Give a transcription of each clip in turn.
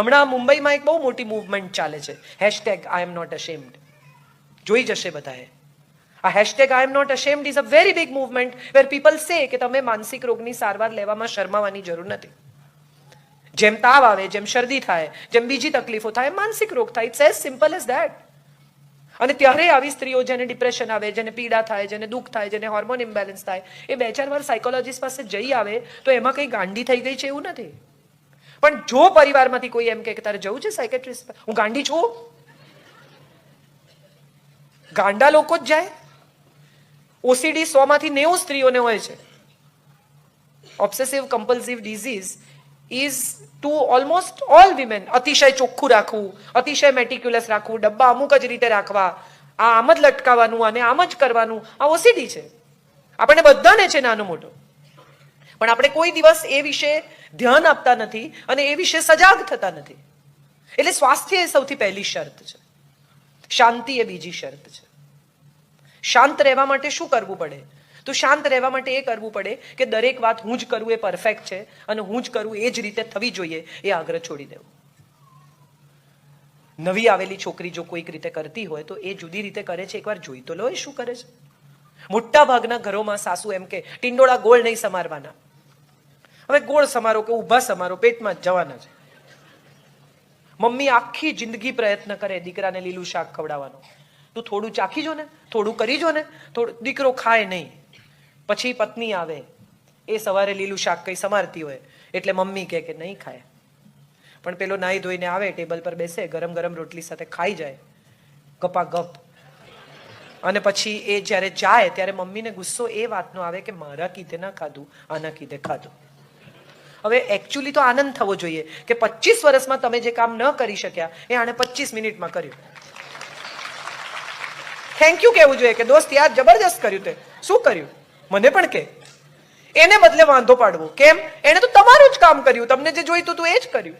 હમણાં મુંબઈમાં એક બહુ મોટી મૂવમેન્ટ ચાલે છે. હેશટેગ આઈ એમ નોટ અશેમ્ડ જોઈ જશે બધાએ. આ hashtag I am not ashamed is a very big movement where people say કે તમે માનસિક રોગની સારવાર લેવામાં શરમાવાની જરૂર નથી. જેમ તાવ આવે, જેમ શરદી થાય, જેમ બીજી તકલીફો થાય, માનસિક રોગ થાય. It's as simple as that અને ત્યારે આવી સ્ત્રીઓ જેને ડિપ્રેશન આવે, જેને પીડા થાય, જેને દુઃખ થાય, જેને હોર્મોન ઇમ્બેલેન્સ થાય, એ બે ચાર વાર સાયકોલોજીસ્ટ પાસે જઈ આવે તો એમાં કંઈ ગાંડી થઈ ગઈ છે એવું નથી. પણ જો પરિવારમાંથી કોઈ એમ કે તારે જવું છે સાયકેટ્રિસ્ટ હું ગાંડી છું. ગાંડા લોકો જ જાય. ઓસીડી સો માંથી નેવું સ્ત્રીઓને હોય છે. Obsessive compulsive disease is to almost all women અતિશય ચોખ્ખું રાખવું, અતિશય મેટિક્યુલસ રાખવું, ડબ્બા અમુક જ રીતે રાખવા, આ આમ જ લટકાવવાનું અને આમ જ કરવાનું, આ ઓસીડી છે. આપણે બધાને છે નાનો મોટો. પણ આપણે કોઈ દિવસ એ વિશે ધ્યાન આપતા નથી અને એ વિશે સજાગ થતા નથી. એટલે સ્વાસ્થ્ય એ સૌથી પહેલી શરત છે. શાંતિ એ બીજી શરત છે. શાંત રહેવા માટે શું કરવું પડે? તો શાંત રહેવા માટે એ કરવું પડે કે દરેક વાત હું જ કરું એ પરફેક્ટ છે અને હું જ કરું એ જ રીતે થવી જોઈએ એ આગ્રહ છોડી દેવો. નવી આવેલી છોકરી જો કોઈક રીતે કરતી હોય તો એ જુદી રીતે કરે છે. એકવાર જોઈ તો લો એ શું કરે છે. મોટા ભાગના ઘરોમાં સાસુ એમ કે, ટિંડોળા ગોળ નહીં સમારવાના. હવે ગોળ સમારો કે ઊભા સમારો પેટમાં જવાના છે. મમ્મી આખી જિંદગી પ્રયત્ન કરે દીકરાને લીલું શાક ખવડાવવાનો. તું થોડું ચાખી જો ને થોડું કરી જો ને થોડું, દીકરો ખાય નહીં. પછી પત્ની આવે. એ સવારે લીલું શાક કઈ સમારતી હોય. એટલે મમ્મી કહે કે નહીં ખાય. પણ પેલો નાહી ધોઈને આવે, ટેબલ પર બેસે, ગરમ ગરમ રોટલી સાથે ખાઈ જાય. ગપા ગપ. અને પછી એ જ્યારે જાય, ત્યારે મમ્મીને ગુસ્સો એ વાતનો આવે કે મારા કીધે ના ખાધું, આના કીધે ખાધું. હવે એકચ્યુઅલી તો આનંદ થવો જોઈએ કે પચીસ વર્ષમાં તમે જે કામ ન કરી શક્યા, એ આણે પચીસ મિનિટમાં કર્યું. થેન્ક યુ કહેવું જોઈએ કે દોસ્ત યાર જબરજસ્ત કર્યું તે. શું કર્યું? મને પણ કે. એને બદલે વાંધો પાડવો. કેમ? એને તો તમારું જ કામ કર્યું. તમને જે જોઈતું હતું એ જ કર્યું.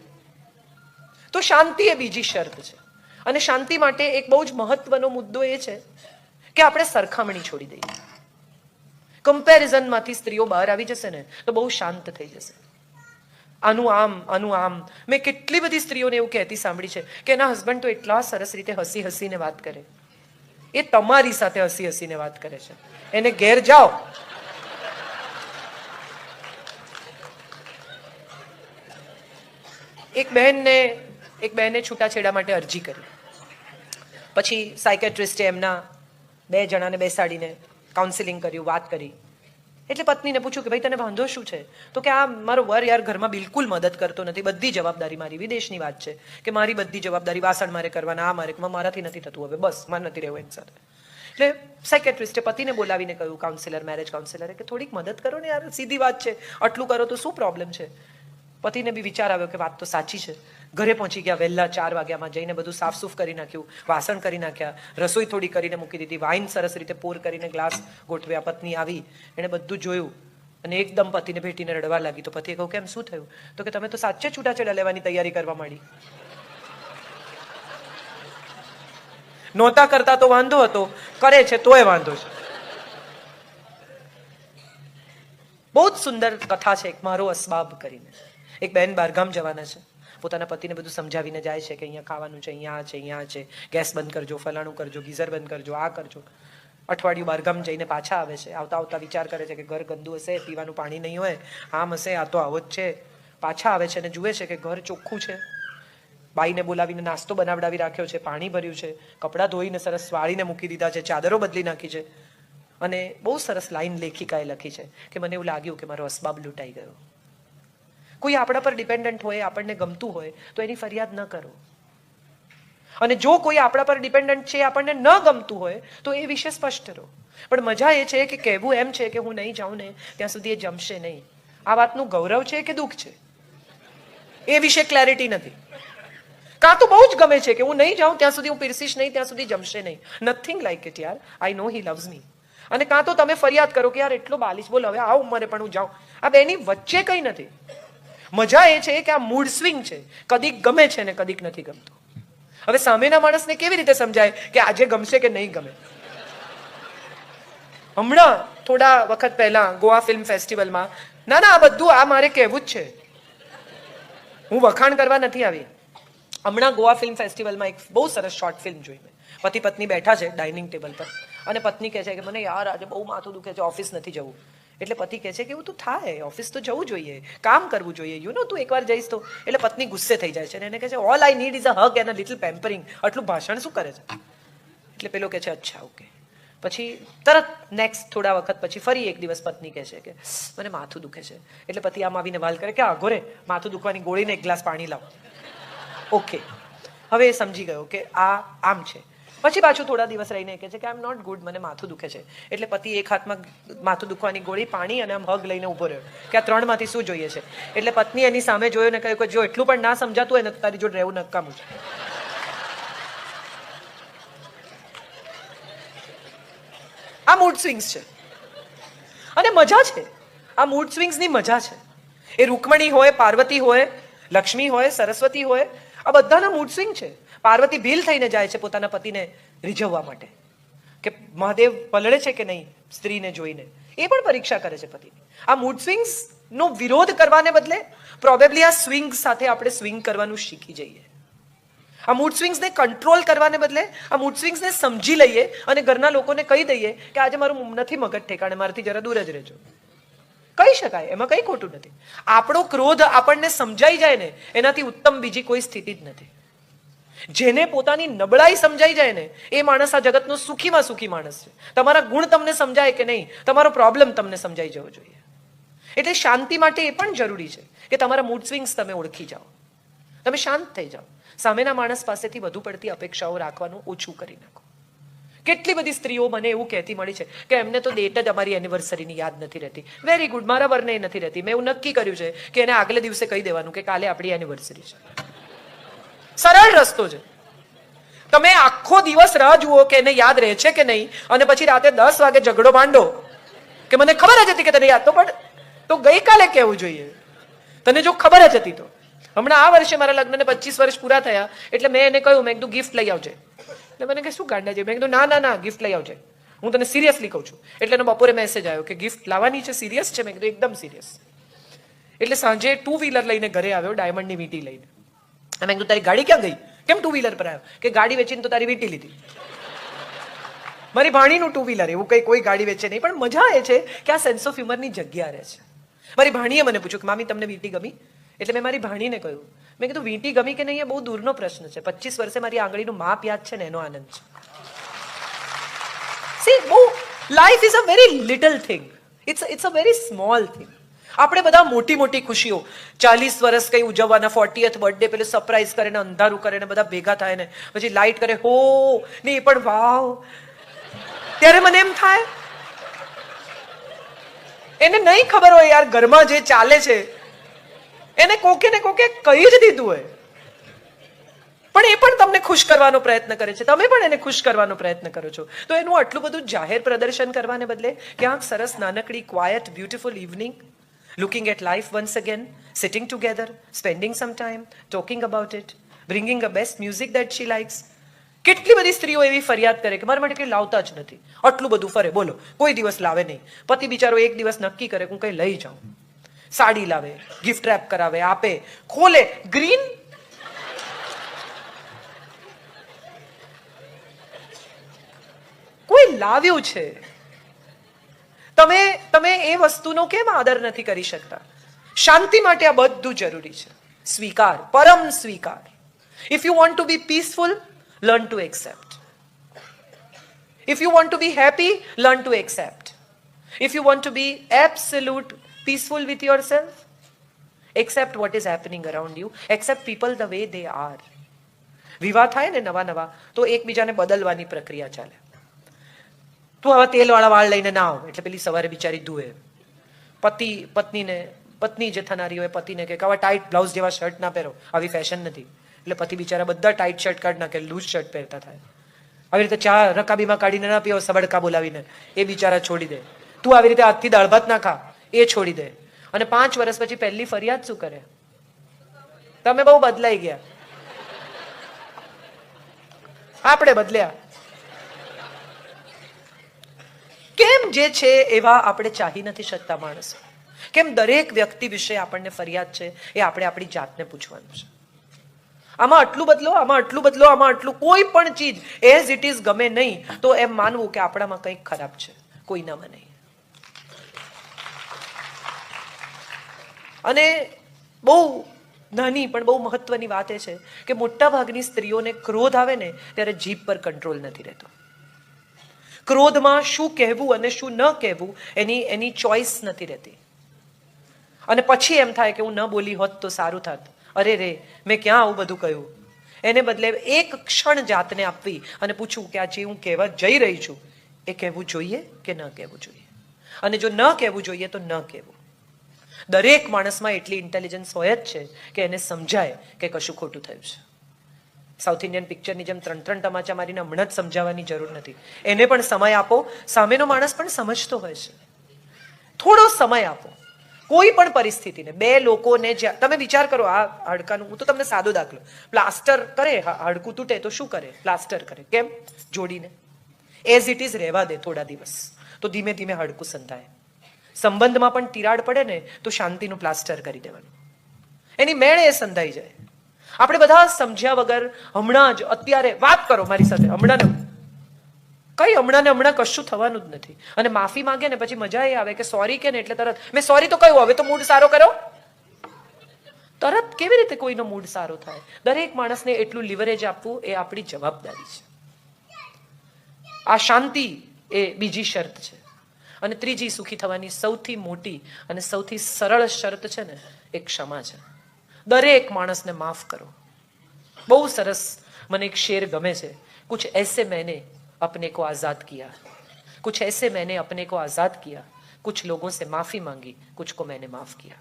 તો શાંતિ એ બીજી શરત છે. અને શાંતિ માટે એક બહુ જ મહત્વનો મુદ્દો એ છે કે આપણે સરખામણી છોડી દઈએ. કમ્પેરિઝનમાંથી સ્ત્રીઓ બહાર આવી જશે ને, તો બહુ શાંત થઈ જશે. આનું આમ આનું આમ. મેં કેટલી બધી સ્ત્રીઓને એવું કહેતી, સાંભળી છે, કે એના હસબન્ડ તો એટલા સરસ રીતે હસી હસીને વાત કરે. એ તમારી સાથે હસી હસીને વાત કરે છે. એને ઘેર જાઓ. એક બહેનને, એક બહેને છૂટાછેડા માટે અરજી કરી. પછી સાયકેટ્રિસ્ટે એમના, બે જણાને બેસાડીને કાઉન્સિલિંગ કર્યું, વાત કરી. એટલે પત્નીને પૂછ્યું કે ભાઈ, તને વાંધો શું છે? તો કે, આ મારો વર યાર ઘરમાં બિલકુલ મદદ કરતો નથી. બધી જવાબદારી મારી, વિદેશની વાત છે કે મારી બધી જવાબદારી વાસણ મારે કરવાના, આ મારે મારાથી નથી થતું હવે, બસ, મારે નથી રહેવું એની સાથે. એટલે સાયકેટ્રિસ્ટે પતિને બોલાવીને કહ્યું કાઉન્સિલર મેરેજ કાઉન્સિલરે કે થોડીક મદદ કરો ને યાર, સીધી વાત છે. આટલું કરો તો શું પ્રોબ્લેમ છે? પતિને બી વિચાર આવ્યો કે વાત તો સાચી છે. ઘરે પહોંચી ગયા, વહેલા ચાર વાગ્યામાં જઈને બધું સાફસૂફ કરી નાખ્યું, વાસણ કરી નાખ્યા, રસોઈ થોડી કરીને મૂકી દીધી, વાઇન સરસ રીતે પૂર કરીને ગ્લાસ ગોઠવ્યા પત્ની આવી, એણે બધું જોયું અને એકદમ પતિને ભેટીને રડવા લાગી. તો પતિએ કહ્યું, કેમ, શું થયું? તો કે, તમે તો સાચે છૂટાછેડા લેવાની તૈયારી કરવા માંડી. નહોતા કરતા તો વાંધો હતો. કરે છે, તોય વાંધો છે. બહુ જ સુંદર કથા છે એક, મારો અસબાબ કરીને. એક બહેન બહારગામ જવાના છે. પોતાના પતિને બધું સમજાવીને જાય છે કે અહીંયા ખાવાનું છે, અહીંયા છે અહીંયા છે. ગેસ બંધ કરજો, ફલાણું કરજો, ગીઝર બંધ કરજો, આ કરજો. અઠવાડિયું બહારગામ જઈને પાછા આવે છે. આવતા આવતા વિચાર કરે છે કે ઘર ગંદુ હશે, પીવાનું પાણી નહીં હોય, આમ હશે, આ તો આવો જ છે. પાછા આવે છે અને જુએ છે કે ઘર ચોખ્ખું છે. બાઈને બોલાવીને નાસ્તો બનાવડાવી રાખ્યો છે, પાણી ભર્યું છે, કપડાં ધોઈને સરસ વાળીને મૂકી દીધા છે, ચાદરો બદલી નાખી છે. અને બહુ સરસ લાઈન લેખિકાએ લખી છે કે મને એવું લાગ્યું કે મારો અસબાબ લૂંટાઈ ગયો. કોઈ આપણા પર ડિપેન્ડન્ટ હોય, આપણને ગમતું હોય, તો એની ફરિયાદ ન કરો. અને જો કોઈ આપણા પર ડિપેન્ડન્ટ છે, આપણને ન ગમતું હોય, તો એ વિશે સ્પષ્ટ રહો. પણ મજા એ છે કે કહેવું એમ છે કે હું નહીં જાઉં ને, ત્યાં સુધી એ જમશે નહીં. આ વાતનું ગૌરવ છે કે દુઃખ છે? એ વિશે ક્લેરિટી નથી. કાં તો બહુ જ ગમે છે કે હું નહીં જાઉં, ત્યાં સુધી હું પીરસીશ નહીં, ત્યાં સુધી જમશે નહીં. નથિંગ લાઈક ઇટ યાર. આઈ નો હી લવ્સ મી અને કાં તો તમે ફરિયાદ કરો કે યાર, એટલો બાલિશ. બોલ, હવે આ ઉંમરે પણ હું જાઉં. આ બેની વચ્ચે કંઈ નથી. મજા એ છે કે આ મૂડ સ્વિંગ છે. કદીક ગમે છે ને કદીક નથી ગમતું. હવે સામેના માણસને કેવી રીતે સમજાય કે આજે ગમશે કે નહીં ગમે? હમણાં, થોડા વખત પહેલા, ગોવા ફિલ્મ ફેસ્ટિવલમાં, ના ના, આ બધું આ મારે કહેવું જ છે. હું વખાણ કરવા નથી આવી. હમણાં ગોવા ફિલ્મ ફેસ્ટિવલમાં એક બહુ સરસ શોર્ટ ફિલ્મ જોઈ મેં. પતિ પત્ની બેઠા છે ડાઇનિંગ ટેબલ પર. અને પત્ની કહે છે કે, મને યાર, આજે બહુ માથું દુખે છે, ઓફિસ નથી જવું. એટલે પતિ કહે છે કે એવું તો થાય ઓફિસ તો જવું જોઈએ, કામ કરવું જોઈએ. યુ નો તું એકવાર જઈશ તો એટલે પત્ની ગુસ્સે થઈ જાય છે અને એને કહે છે all I need is a hug and a little pampering આટલું ભાષણ શું કરે છે? એટલે પેલો કહે છે, અચ્છા ઓકે પછી તરત નેક્સ્ટ થોડા વખત પછી ફરી એક દિવસ પત્ની કહે છે કે, મને માથું દુખે છે. એટલે પતિ આમ આવીને વાલ કરે કે આ ઘોરે માથું દુખવાની ગોળીને એક ગ્લાસ પાણી લાવો. ઓકે હવે એ સમજી ગયો કે આ આમ છે. પછી પાછું થોડા દિવસ રહીને કહે છે કે આઈ એમ નોટ ગુડ મને માથું દુખે છે. એટલે પતિ એક હાથમાં માથું દુખવાની ગોળી પાણી અને આમ હગ લઈને ઊભો રહ્યો. કે આ ત્રણમાંથી શું જોઈએ છે? એટલે પત્ની એની સામે જોયો ને કહ્યું કે જો એટલું પણ ના સમજાતું હોય ને તારી જોડે રહેવું નકામું છે. આ મૂડ સ્વિંગ્સ છે. અને મજા છે. આ મૂડ સ્વિંગ્સની મજા છે. એ રૂકમણી હોય, પાર્વતી હોય, લક્ષ્મી હોય, સરસ્વતી હોય, આ બધાના મૂડ સ્વિંગ છે. પાર્વતી ભીલ થઈને જાય છે પોતાના પતિને રીઝવવા માટે. કે મહાદેવ પલળે છે કે નહીં સ્ત્રીને જોઈને? એ પણ પરીક્ષા કરે છે પતિની. આ મૂડ સ્વિંગ્સ નો વિરોધ કરવાને બદલે પ્રોબેબલી આ સ્વિંગ સાથે આપણે સ્વિંગ કરવાનું શીખી જઈએ. આ મૂડ સ્વિંગ્સને કંટ્રોલ કરવાને બદલે આ મૂડ સ્વિંગ્સને સમજી લઈએ અને ઘરના લોકોને કહી દઈએ કે આજે મારું નથી મગજ ઠેકાણે, મારાથી જરા દૂર જ રહેજો. કહી શકાય, એમાં કંઈ ખોટું નથી. આપણો ક્રોધ આપણને સમજાઈ જાય ને, એનાથી ઉત્તમ બીજી કોઈ સ્થિતિ જ નથી. જેને પોતાની નબળાઈ સમજાઈ જાય ને, એ માણસ આ જગતનો સુખીમાં સુખી માણસ છે. તમારા ગુણ તમને સમજાય કે નહીં, તમારો પ્રોબ્લેમ તમને સમજાઈ જવો જોઈએ. એટલે શાંતિ માટે એ પણ જરૂરી છે કે તમારા મૂડ સ્વિંગ્સ તમે ઓળખી જાઓ. તમે શાંત થઈ જાઓ. સામેના માણસ પાસેથી વધુ પડતી અપેક્ષાઓ રાખવાનું ઓછું કરી નાખો. કેટલી બધી સ્ત્રીઓ મને એવું કહેતી મળી છે કે એમને તો ડેટ જ અમારી એનિવર્સરીની યાદ નથી રહેતી. વેરી ગુડ મારા વરને નથી રહેતી. મેં એવું નક્કી કર્યું છે કે એને આગલે દિવસે કહી દેવાનું કે કાલે આપણી એનિવર્સરી છે. સરળ રસ્તો છે. તમે આખો દિવસ રાહ જુઓ કે એને યાદ રહે છે કે નહીં? અને પછી રાતે દસ વાગે ઝઘડો માંડો. કે મને ખબર જ હતી કે તને યાદ તો પણ તો ગઈકાલે કહેવું જોઈએ? તને જો ખબર જ હતી તો. હમણાં આ વર્ષે મારા લગ્નને પચીસ વર્ષ પૂરા થયા, એટલે મેં એને કહ્યું, મેં કીધું ગિફ્ટ લઈ આવજે. એટલે મને કે, શું ગાંડા છે મેં કીધું, ના ના ના ગિફ્ટ લઈ આવજે. હું તને સિરિયસલી કહું છું. એટલે એનો બપોરે મેસેજ આવ્યો કે ગિફ્ટ લાવવાની છે સિરિયસ છે? મેં કીધું, એકદમ સિરિયસ એટલે સાંજે ટુ વ્હીલર લઈને ઘરે આવ્યો ડાયમંડની વીંટી લઈને. મેં કીધું, તારી ગાડી ક્યાં ગઈ? કેમ ટુ વ્હીલર પર આવ્યો? કે ગાડી વેચીને તો તારી વીંટી લીધી. મારી ભાણીનું ટુ વ્હીલર એવું કંઈ કોઈ ગાડી વેચે નહીં, પણ મજા એ છે કે આ સેન્સ ઓફ હ્યુમરની જગ્યા રહે છે. મારી ભાણીએ મને પૂછ્યું કે, મામી, તમને વીંટી ગમી? એટલે મેં મારી ભાણીને કહ્યું. મેં કીધું, વીંટી ગમી કે નહીં, એ બહુ દૂરનો પ્રશ્ન છે. પચીસ વર્ષે મારી આંગળીનું માપ યાદ છે ને, એનો આનંદ છે. સી બહુ life is a very little thing it's it's a very small thing આપણે બધા મોટી મોટી ખુશીઓ. ચાલીસ વર્ષ કઈ ઉજવવાના ફોર્ટીએથ બર્થડે પેલું સરપ્રાઈઝ કરે ને અંધારું કરે ને બધા ભેગા થાય ને, પછી લાઈટ કરે, હો, ને એ પણ વાવ. ત્યારે મને એમ થાય, એને નહીં ખબર હોય યાર, ઘરમાં જે ચાલે છે, એને કોકે ને કોકે કહી જ દીધું હોય. પણ એ પણ તમને ખુશ કરવાનો પ્રયત્ન કરે છે. તમે પણ એને ખુશ કરવાનો પ્રયત્ન કરો છો. તો એનું આટલું બધું જાહેર પ્રદર્શન કરવાને બદલે ક્યાંક સરસ નાનકડી quiet beautiful evening looking at life once again, sitting together, spending some time talking about it bringing a best music that she likes. કેટલી બધી સ્ત્રીઓ એવી ફરિયાદ કરે કે મારા માટે કંઈ લાવતા જ નથી. આટલું બધું ફરે બોલો કોઈ દિવસ લાવે નહીં. પતિ બિચારો એક દિવસ નક્કી કરે કે હું કંઈ લઈ જાઉં. સાડી લાવે ગિફ્ટ રેપ કરાવે આપે ખોલે ગ્રીન કોઈ લાવ્યું છે? તમે તમે એ વસ્તુનો કેમ આદર નથી કરી શકતા? શાંતિ માટે આ બધું જરૂરી છે. સ્વીકાર, પરમ સ્વીકાર. If you want to be peaceful learn to accept if you want to be happy learn to accept if you want to be absolute peaceful with yourself accept what is happening around you accept people the way they are વિવાહ થાય ને નવા નવા તો એકબીજાને બદલવાની પ્રક્રિયા ચાલે. તું હવે તેલવાળા વાળ લઈને ના આવ. એટલે પેલી સવારે બિચારી ધુએ પતિ, પત્નીને, પત્ની જે થનારી હોય પતિને કે આવા ટાઈટ બ્લાઉઝ જેવા શર્ટ ના પહેરો. આવી ફેશન નથી. એટલે પતિ બિચારા બધા ટાઈટ શર્ટ કાઢ નાખે લૂઝ શર્ટ પહેરતા થાય. આવી રીતે ચા રકાબીમાં કાઢીને ના પીવો, સબડકા બોલાવીને. એ બિચારા છોડી દે. તું આવી રીતે હાથથી દાળ ભાત ના ખા. એ છોડી દે. અને પાંચ વર્ષ પછી પહેલી ફરિયાદ શું કરે? તમે બહુ બદલાઈ ગયા. આપણે બદલ્યા. કેમ જે છે એવા આપણે ચાહી નથી શકતા માણસો? કેમ દરેક વ્યક્તિ વિશે આપણને ફરિયાદ છે એ આપણે આપણી જાતને પૂછવાનું છે? આમાં આટલું બદલો, આમાં આટલું બદલો, આમાં આટલું કોઈ પણ ચીજ એઝ ઇટ ઇઝ ગમે નહીં, તો એમ માનવું કે આપણામાં કંઈક ખરાબ છે. કોઈનામાં નહીં. અને બહુ નાની પણ બહુ મહત્વની વાત એ છે કે મોટાભાગની સ્ત્રીઓને ક્રોધ આવે ને ત્યારે જીભ પર કંટ્રોલ નથી રહેતો. ક્રોધમાં શું કહેવું અને શું ન કહેવું, એની એની ચોઈસ નથી રહેતી. અને પછી એમ થાય કે હું ન બોલી હોત તો સારું થાત. અરે રે, મેં ક્યાં આવું બધું કહ્યું? એને બદલે એક ક્ષણ જાતને આપવી અને પૂછવું કે આ જે હું કહેવા જઈ રહી છું. એ કહેવું જોઈએ કે ન કહેવું જોઈએ? અને જો ન કહેવું જોઈએ તો ન કહેવું. દરેક માણસમાં એટલી ઇન્ટેલિજન્સ હોય જ છે કે એને સમજાય કે કશું ખોટું થયું છે. સાઉથ ઇન્ડિયન પિક્ચરની જેમ ત્રણ ત્રણ તમાચા મારીને હમણાં જ સમજાવવાની જરૂર નથી. એને પણ સમય આપો. સામેનો માણસ પણ સમજતો હોય છે. થોડો સમય આપો. કોઈ પણ પરિસ્થિતિને. બે લોકોને જ્યાં તમે વિચાર કરો, આ હાડકાનું, હું તો તમને સાદો દાખલો. પ્લાસ્ટર કરે હાડકું તૂટે તો શું કરે? પ્લાસ્ટર કરે. કેમ? જોડીને. એઝ ઇટ ઇઝ રહેવા દે થોડા દિવસ. તો ધીમે ધીમે હાડકું સંધાય. સંબંધમાં પણ તિરાડ પડે ને, તો શાંતિનું પ્લાસ્ટર કરી દેવાનું. એની મેળે એ સંધાઈ જાય. આપણે બધા સમજ્યા વગર હમણાં જ અત્યારે વાત કરો મારી સાથે હમણાં કઈ હમણાં ને હમણાં કશું થવાનું જ નથી. અને માફી માંગે ને પછી મજા એ આવે કે સોરી કે ને એટલે તરત, મેં સોરી તો કહ્યું, હવે તો મૂડ સારો કરો. તરત કેવી રીતે કોઈનો મૂડ સારો થાય? દરેક માણસને એટલું લિવરેજ આપવું એ આપણી જવાબદારી છે. આ શાંતિ એ બીજી શરત છે. અને ત્રીજી સુખી થવાની સૌથી મોટી અને સૌથી સરળ શરત છે ને, એ ક્ષમા છે. દરેક માણસને માફ કરો બહુ સરસ મને એક શેર ગમે છે कुछ ऐसे मैंने अपने को आजाद किया कुछ ऐसे मैंने अपने को आजाद किया कुछ लोगों से माफी માંગી कुछ को मैंने माफ किया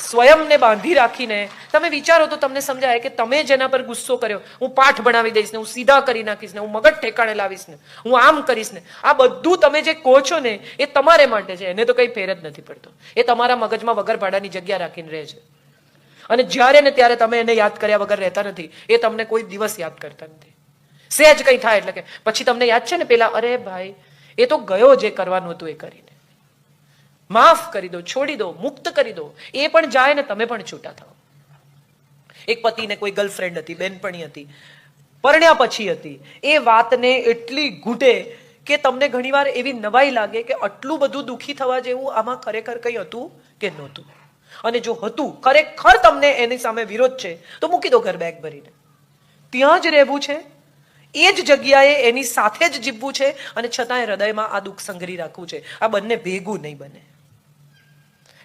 સ્વયંને બાંધી રાખીને તમે વિચારો તો તમને સમજાય કે તમે જેના પર ગુસ્સો કર્યો હું પાઠ ભણાવી દઈશ ને હું સીધા કરી નાખીશ ને હું મગજ ઠેકાણે લાવીશ ને હું આમ કરીશ ને આ બધું તમે જે કહો છો ને એ તમારે માટે છે એને તો કઈ ફેર જ નથી પડતો એ તમારા મગજમાં વગર ભાડાની જગ્યા રાખીને રહે છે અને જ્યારે ને ત્યારે તમે એને યાદ કર્યા વગર રહેતા નથી. એ તમને કોઈ દિવસ યાદ કરતા નથી. સહેજ કંઈ થાય એટલે કે પછી તમને યાદ છે ને પેલા, અરે ભાઈ, એ તો ગયો જે કરવાનું હતું એ કરીને. માફ કરી દો, છોડી દો, મુક્ત કરી દો. એ પણ જાય ને તમે પણ છૂટા થાઓ. એક પતિને કોઈ ગર્લફ્રેન્ડ હતી, બેનપણી હતી, પરણ્યા પછી હતી. એ વાતને એટલી ઘૂંટે કે તમને ઘણીવાર એવી નવાઈ લાગે કે આટલું બધું દુઃખી થવા જેવું આમાં ખરેખર કંઈ હતું કે નહોતું. અને જો હતું, ખરેખર તમને એની સામે વિરોધ છે, તો મૂકી દો ઘર બેગ ભરીને. ત્યાં જ રહેવું છે, એ જ જગ્યાએ એની સાથે જ જીવવું છે, અને છતાંય હૃદયમાં આ દુઃખ સંગ્રહી રાખવું છે. આ બંને ભેગું નહીં બને.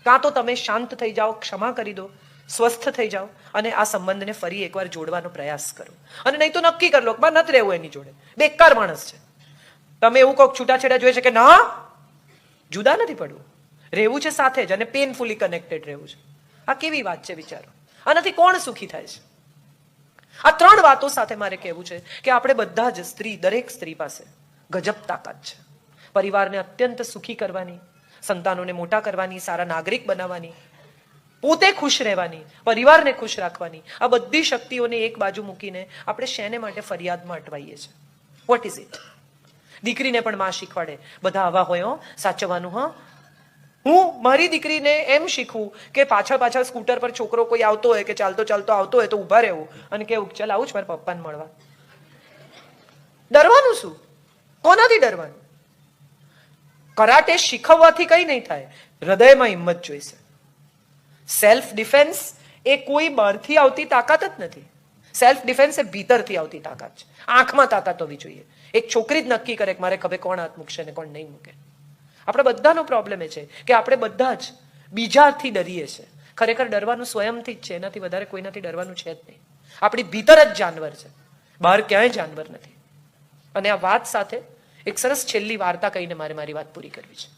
કાં તો તમે શાંત થઈ જાઓ, ક્ષમા કરી દો, સ્વસ્થ થઈ જાઓ, અને આ સંબંધને ફરી એકવાર જોડવાનો પ્રયાસ કરો. અને નહીં તો નક્કી કરી લો કે નથી રહેવું એની જોડે. બેકાર માણસ છે. તમે એવું કોક છૂટાછેડા જોઈએ છે કે ના, જુદા નથી પડવું. રહેવું છે સાથે જ અને પેનફુલી કનેક્ટેડ રહેવું છે. આ કેવી વાત છે વિચારો? આનાથી કોણ સુખી થાય છે? આ ત્રણ વાતો સાથે મારે કહેવું છે કે આપણે બધા જ સ્ત્રી, દરેક સ્ત્રી પાસે ગજબ તાકાત છે. પરિવારને અત્યંત સુખી કરવાની, સંતાનોને મોટા કરવાની, સારા નાગરિક બનાવવાની, પોતે ખુશ રહેવાની, પરિવારને ખુશ રાખવાની, આ બધી શક્તિઓને એક બાજુ મૂકીને આપણે શેને માટે ફરિયાદમાં અટવાઈએ છીએ વોટ ઇઝ ઇટ દીકરીને પણ માં શીખવાડે, બધા આવા હોય સાચવવાનું હા હું મારી દીકરીને એમ શીખવું કે પાછળ પાછળ સ્કૂટર પર છોકરો કોઈ આવતો હોય કે ચાલતો ચાલતો આવતો હોય તો ઊભા રહેવું અને કેવું ચાલ આવું જ મારા પપ્પાને મળવા. ડરવાનું શું? કોનાથી ડરવાનું? કરાટે શીખવવાથી કંઈ નહીં થાય. હૃદયમાં હિંમત જોઈશે સેલ્ફ ડિફેન્સ એ કોઈ બહારથી આવતી તાકાત જ નથી. સેલ્ફ ડિફેન્સ એ ભીતરથી આવતી તાકાત છે. આંખમાં તાકાત હોવી જોઈએ. એક છોકરી જ નક્કી કરે કે મારે ખભે કોણ હાથ મૂકશે ને કોણ નહીં મૂકે. આપણે બધાનો પ્રોબ્લેમ એ છે કે આપણે બધા જ બીજાથી ડરીએ છે. ખરેખર ડરવાનું સ્વયંથી જ છે. એનાથી વધારે કોઈનાથી ડરવાનું છે જ નહીં. આપણી ભીતર જ જાનવર છે. બહાર ક્યાંય જાનવર નથી. અને આ વાત સાથે એક સરસ છેલ્લી વાર્તા કહીને મારે મારી વાત પૂરી કરવી છે.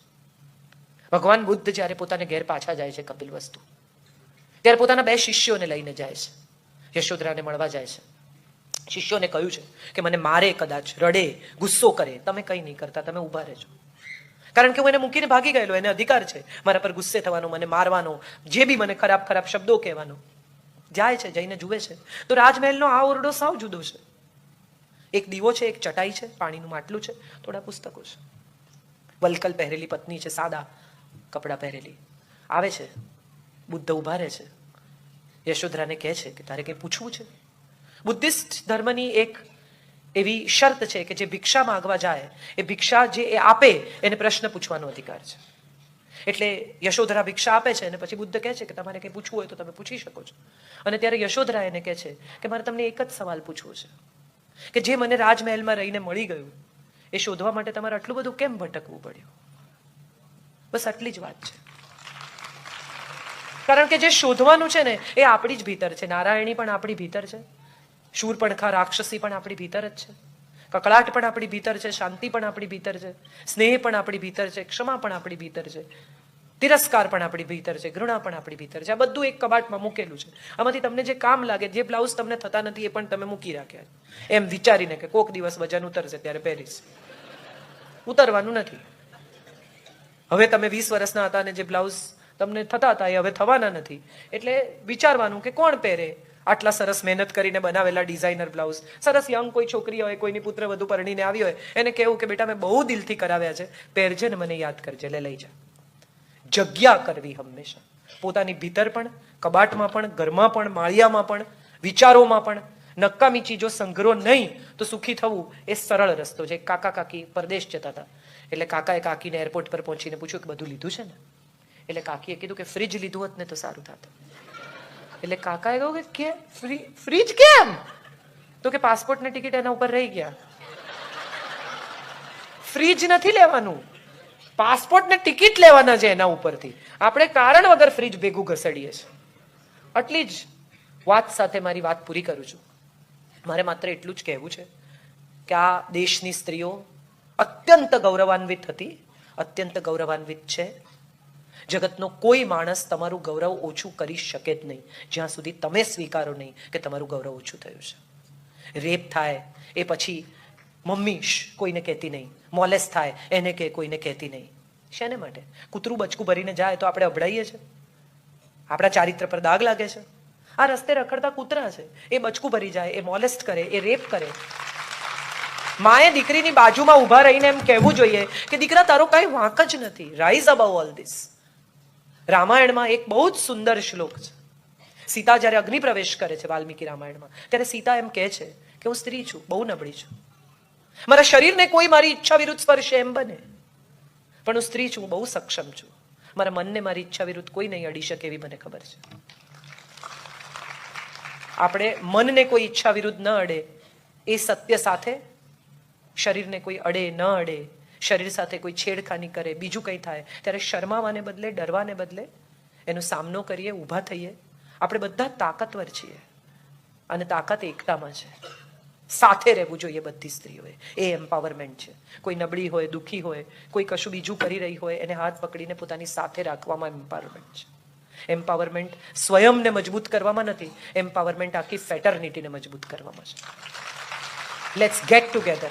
ભગવાન બુદ્ધ જ્યારે પોતાને ઘેર પાછા જાય છે કપિલ વસ્તુ, ત્યારે પોતાના બે શિષ્યોને લઈને જાય છે. યશોધરાને મળવા જાય છે. શિષ્યોને કહ્યું છે કે મને મારે કદાચ રડે, ગુસ્સો કરે. તમે કંઈ નહીં કરતા, તમે ઊભા રહેજો. કારણ કે હું એને મૂકીને ભાગી ગયેલો, એને અધિકાર છે. મારા પર ગુસ્સે થવાનો, મને મારવાનો, જે બી મને ખરાબ ખરાબ શબ્દો કહેવાનો. જાય છે, જઈને જુએ છે. તો રાજમહેલનો આ ઓરડો સાવ જુદો છે. એક દીવો છે, એક ચટાઈ છે, પાણીનું માટલું છે, થોડા પુસ્તકો છે. વલકલ પહેરેલી પત્ની છે, સાદા કપડાં પહેરેલી. આવે છે. બુદ્ધ ઊભા રહે છે. યશોધરાને કહે છે કે તારે કંઈ પૂછવું છે? બુદ્ધિસ્ટ ધર્મની એક એવી શરત છે કે જે ભિક્ષા માંગવા જાય, એ ભિક્ષા જે એ આપે, એને પ્રશ્ન પૂછવાનો અધિકાર છે. એટલે યશોધરા ભિક્ષા આપે છે અને પછી બુદ્ધ કહે છે કે તમારે કંઈ પૂછવું હોય તો તમે પૂછી શકો છો. અને ત્યારે યશોધરા એને કહે છે કે મારે તમને એક જ સવાલ પૂછવો છે. કે જે મને રાજમહેલમાં રહીને મળી ગયું, એ શોધવા માટે તમારે આટલું બધું કેમ ભટકવું પડ્યું? બસ આટલી જ વાત છે. કારણ કે જે શોધવાનું છે ને, એ આપણી જ ભીતર છે. નારાયણી પણ આપણી ભીતર છે. શૂરપણખા રાક્ષસી પણ આપણી ભીતર જ છે. કકળાટ પણ આપણી ભીતર છે, શાંતિ પણ આપણી ભીતર છે, સ્નેહ પણ આપણી ભીતર છે, ક્ષમા પણ આપણી ભીતર છે, તિરસ્કાર પણ આપણી ભીતર છે, ઘૃણા પણ આપણી ભીતર છે, આ બધું એક કબાટમાં મૂકેલું છે. આમાંથી તમને જે કામ લાગે, જે બ્લાઉઝ તમને થતા નથી એ પણ તમે મૂકી રાખ્યા એમ વિચારીને કે કોક દિવસ વજન ઉતરશે ત્યારે પહેરીશ. ઉતરવાનું નથી. હવે તમે વીસ વર્ષના હતા અને જે બ્લાઉઝ તમને થતા હતા એ હવે થવાના નથી. એટલે વિચારવાનું કે કોણ પહેરે? આટલા સરસ મહેનત કરીને બનાવેલા ડિઝાઇનર બ્લાઉઝ સરસ યંગ કોઈ છોકરી હોય, કોઈની પુત્ર વધુ પરણીને આવી હોય, એને કહેવું કે, બેટા, મેં બહુ દિલથી કરાવ્યા છે. પહેરજે ને મને યાદ કરજે. લે, લઈ જા. જગ્યા કરવી હંમેશા. પોતાની ભીતર પણ, કબાટમાં પણ, ઘરમાં પણ, માળિયામાં પણ, વિચારોમાં પણ. નકામી ચીજો સંગ્રહ નહીં, તો સુખી થવું એ સરળ રસ્તો છે. કાકા કાકી પરદેશ જતા હતા. એટલે કાકાએ કાકીને એરપોર્ટ પર પહોંચીને પૂછ્યું કે, બધું લીધું છે ને? એટલે કાકીએ કીધું કે ફ્રિજ લીધું હોત ને તો સારું થાત. એટલે કાકાએ કહ્યું કે કે ફ્રી ફ્રીજ કેમ? તો કે પાસપોર્ટ ને ટિકિટ એના ઉપર રહી ગયા. ફ્રીજ નથી લેવાનું. પાસપોર્ટ ને ટિકિટ લેવાના છે એના ઉપરથી. આપણે કારણ વગર ફ્રીજ ભેગું ઘસડીએ છીએ. આટલી જ વાત સાથે મારી વાત પૂરી કરું છું. મારે માત્ર એટલું જ કહેવું છે કે આ દેશની સ્ત્રીઓ અત્યંત ગૌરવાન્વિત હતી, અત્યંત ગૌરવાન્વિત છે. જગતનો કોઈ માણસ તમારું ગૌરવ ઓછું કરી શકે જ નહીં. જ્યાં સુધી તમે સ્વીકારો નહીં કે તમારું ગૌરવ ઓછું થયું છે. રેપ થાય, એ પછી મમ્મી કોઈને કહેતી નહીં. મોલેસ થાય, એને કે, કોઈને કહેતી નહીં. શેને માટે? કૂતરું બચકું ભરીને જાય તો આપણે અભડાઈએ છીએ આપણા ચારિત્ર પર દાગ લાગે છે? આ રસ્તે રખડતા કૂતરા છે. એ બચકું ભરી જાય, એ મોલેસ્ટ કરે, એ રેપ કરે. માએ દીકરીની બાજુમાં ઊભા રહીને એમ કહેવું જોઈએ કે, દીકરા, તારો કાંઈ વાંક જ નથી. રાઇઝ અબાઉ ઓલ ધીસ રામાયણમાં એક બહુ જ સુંદર શ્લોક છે. સીતા જ્યારે અગ્નિ પ્રવેશ કરે છે વાલ્મીકી રામાયણમાં, ત્યારે સીતા એમ કહે છે કે હું સ્ત્રી છું, બહુ નબળી છું. મારા શરીરને કોઈ મારી ઈચ્છા વિરુદ્ધ સ્પર્શે એમ બને. પણ હું સ્ત્રી છું બહુ સક્ષમ છું. મારા મનને મારી ઈચ્છા વિરુદ્ધ કોઈ નહીં અડી શકે એવી મને ખબર છે. આપણે મનને કોઈ ઈચ્છા વિરુદ્ધ ન અડે, એ સત્ય સાથે શરીરને કોઈ અડે, ન અડે શરીર સાથે કોઈ છેડખાની કરે, બીજું કંઈ થાય, ત્યારે શરમાવાને બદલે, ડરવાને બદલે એનો સામનો કરીએ, ઊભા થઈએ. આપણે બધા તાકાતવર છીએ અને તાકાત એકતામાં છે. સાથે રહેવું જોઈએ બધી સ્ત્રીઓએ. એ એમ્પાવરમેન્ટ છે. કોઈ નબળી હોય, દુઃખી હોય, કોઈ કશું બીજું કરી રહી હોય, એને હાથ પકડીને પોતાની સાથે રાખવામાં એમ્પાવરમેન્ટ છે. એમ્પાવરમેન્ટ સ્વયંને મજબૂત કરવામાં નથી. એમ્પાવરમેન્ટ આખી ફેટર્નિટીને મજબૂત કરવામાં છે. Let's get together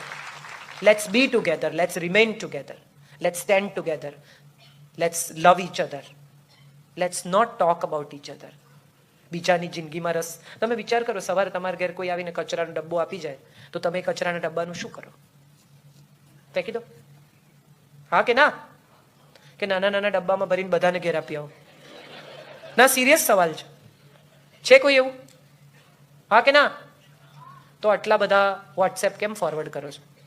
let's be together. Let's remain together. Let's stand together. Let's love each other let's not talk about each other બીજાની જિંદગીમાં રસ. તમે વિચાર કરો, સવારે તમારા ઘેર કોઈ આવીને કચરાનો ડબ્બો આપી જાય, તો તમે કચરાના ડબ્બાનું શું કરો? ફેંકી દો. હા કે ના? કે નાના નાના ડબ્બામાં ભરીને બધાને ઘેર આપી આવો. ના સિરિયસ સવાલ છે. છે કોઈ એવું? હા કે ના? તો આટલા બધા વોટ્સએપ કેમ ફોરવર્ડ કરો છો?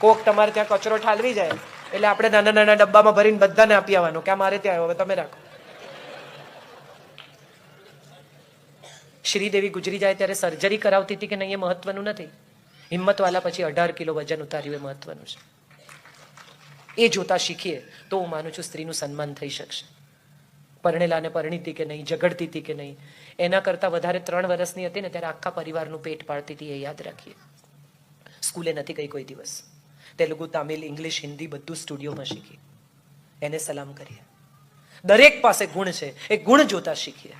કોક તમારે ત્યાં કચરો ઠાલવી જાય, એટલે આપણે નાના નાના ડબ્બામાં ભરીને બધાને આપી આવવાનું કે મારે ત્યાં આવ્યો, હવે તમે રાખો. શ્રીદેવી ગુજરી જાય ત્યારે સર્જરી કરાવતી હતી કે નહીં એ મહત્વનું નથી? હિંમતવાલા પછી અઢાર કિલો વજન ઉતાર્યું, એ મહત્વનું છે. એ જોતા શીખીએ તો હું માનું છું સ્ત્રીનું સન્માન થઈ શકશે. પરણેલાને પરણીતી કે નહીં ઝઘડતી હતી કે નહીં, એના કરતાં વધારે ત્રણ વર્ષની હતી ને ત્યારે આખા પરિવારનું પેટ પાડતી હતી, એ યાદ રાખીએ. સ્કૂલે નથી ગઈ કોઈ દિવસ. તેલુગુ, તામિલ, ઇંગ્લિશ, હિન્દી બધું સ્ટુડિયોમાં શીખી એને સલામ કરીએ. દરેક પાસે ગુણ છે. એ ગુણ જોતા શીખીએ.